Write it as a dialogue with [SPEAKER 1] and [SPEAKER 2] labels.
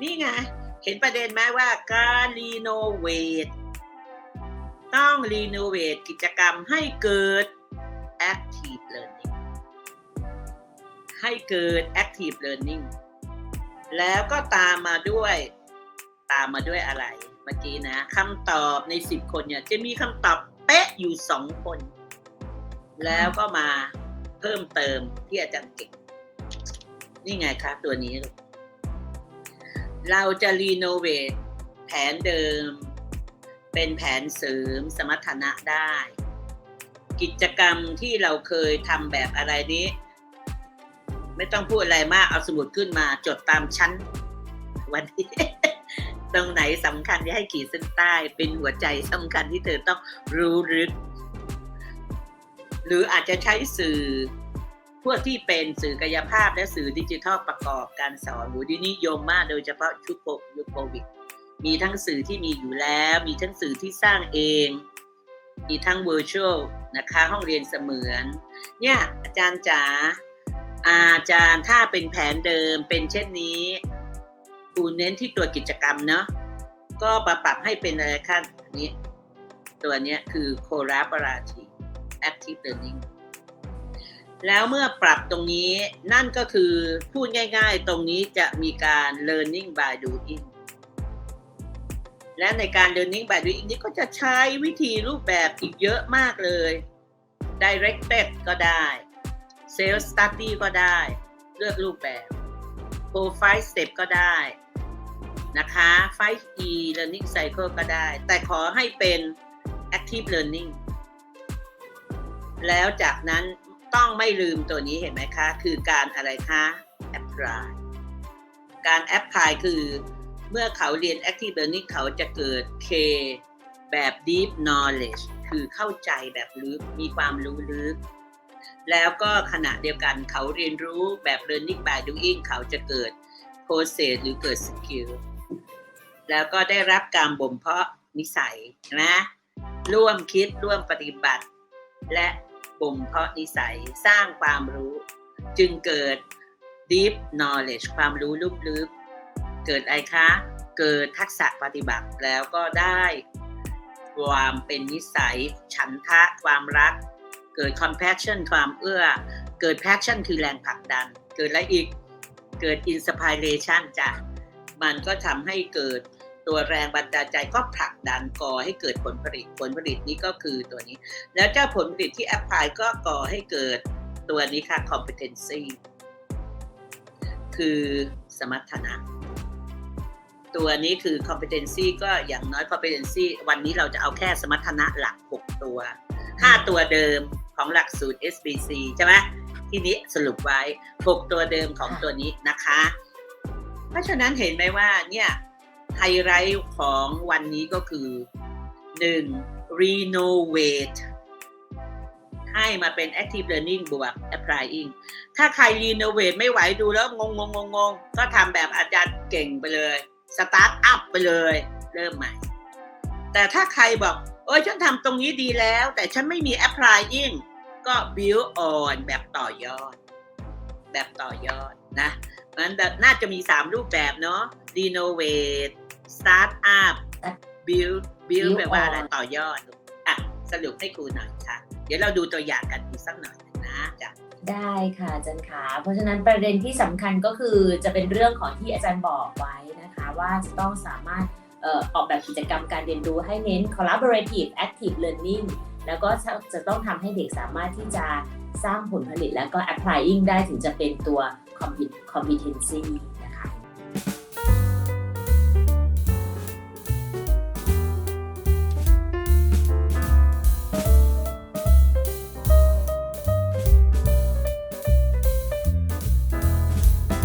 [SPEAKER 1] นี่ไง เห็นประเด็นไหมว่าการรีโนเวทต้องรีโนเวทกิจกรรมให้เกิด active learning ให้เกิด active learning แล้วก็ตามมาด้วย ตามมาด้วยอะไร เมื่อกี้นะคำตอบในสิบคนเนี่ยจะมีคำตอบเป๊ะอยู่สองคน แล้วก็มาเพิ่มเติมที่อาจารย์เก่ง นี่ไงคะตัวนี้ลูก เราจะรีโนเวทแผนเดิม เป็นแผนเสริมสมรรถนะได้ กิจกรรมที่เราเคยทำแบบอะไรนี้ ไม่ต้องพูดอะไรมากเอาสมุดขึ้นมาจดตามชั้น วันนี้ตรงไหนสำคัญที่ให้ขีดเส้นใต้ เป็นหัวใจสำคัญที่เธอต้องรู้ลึก หรืออาจจะใช้สื่อ วกที่เป็นสื่อกายภาพและสื่อดิจิทัลประกอบการสอนหูดีนิยมมากโดยเฉพาะชุดโคยุคโควิด มีทั้งสื่อที่มีอยู่แล้ว มีทั้งสื่อที่สร้างเอง มีทั้ง virtual นะคะห้องเรียนเสมือน เนี่ยอาจารย์จ๋าอาจารย์ถ้าเป็นแผนเดิมเป็นเช่นนี้ครูเน้นที่ตัวกิจกรรมเนาะก็ปรับปรับให้เป็นอะไรคะอันนี้ ตัวนี้คือ collaborative active learning แล้วเมื่อปรับตรงนี้นั่นก็คือพูดง่าย ๆ ตรงนี้จะมีการ learning by doing และในการ learning by doing นี้ก็จะใช้วิธีรูปแบบอีกเยอะมากเลย directed ก็ได้ self study ก็ได้ เลือกรูปแบบ profile step ก็ได้นะคะ 5E learning cycle ก็ได้ แต่ขอให้เป็น active learning แล้วจากนั้น ต้องไม่ลืมตัวนี้เห็นไหมคะ คือการอะไรคะ apply การ apply คือเมื่อเขาเรียน active learning เขาจะเกิด K แบบ deep knowledge คือเข้าใจแบบลึก มีความรู้ลึก แล้วก็ขณะเดียวกันเขาเรียนรู้แบบ learning by doing เขาจะเกิด process หรือเกิด skill แล้วก็ได้รับการบ่มเพาะนิสัยนะร่วมคิดร่วมปฏิบัติ และ บ่มเพาะนิสัยสร้างความรู้ จึงเกิด deep knowledge ความรู้ลึกๆเกิดอะไรคะ เกิดทักษะปฏิบัติแล้วก็ได้ความเป็นนิสัย ฉันทะความรัก เกิด compassion ความเอื้อ เกิด passion คือแรงผลักดัน เกิดอะไรอีกเกิด inspiration จ้ะมันก็ทำให้เกิด ตัวแรงบันดาลใจก็ผลักดันก่อให้เกิดผลผลิตผลผลิตนี้ก็คือตัวนี้ แล้วเจ้าผลผลิตที่ apply ก็ก่อให้เกิดตัวนี้ค่ะ competency คือสมรรถนะ ตัวนี้คือ competency ก็อย่างน้อย competency วันนี้เราจะเอาแค่สมรรถนะหลัก 6 ตัว 5 ตัวเดิมของหลักสูตร SBC ใช่ไหมที่นี้สรุปไว้ 6 ตัวเดิมของตัวนี้นะคะ เพราะฉะนั้นเห็นไหมว่าเนี่ย ไฮไลท์ของวันนี้ก็คือ 1. renovate ให้มาเป็น active learning บวก applying ถ้าใคร renovate ไม่ไหวดูแล้วงงงงงงก็ทำแบบอาจารย์เก่งไปเลย start up ไปเลย เริ่มใหม่ แต่ถ้าใครบอกโอ้ยฉันทำตรงนี้ดีแล้ว แต่ฉันไม่มี applying ก็ build on แบบต่อยอด แบบต่อยอดนะมันน่าจะมี 3 รูปแบบเนาะ renovate start up build build แปลว่าอะไรต่อยอดอะสรุปให้ครูหน่อยค่ะ เดี๋ยวเราดูตัวอย่างกันอีกสักหน่อยนะจ้ะ
[SPEAKER 2] ได้ค่ะอาจารย์ขาเพราะฉะนั้นประเด็นที่สำคัญก็คือจะเป็นเรื่องของที่อาจารย์บอกไว้นะคะ ว่าจะต้องสามารถเอ่อออกแบบกิจกรรมการเรียนรู้ให้เน้น collaborative active learning แล้วก็จะต้องทำให้เด็กสามารถที่จะสร้างผลผลิตแล้วก็ applying ได้ถึงจะเป็นตัว compet- competency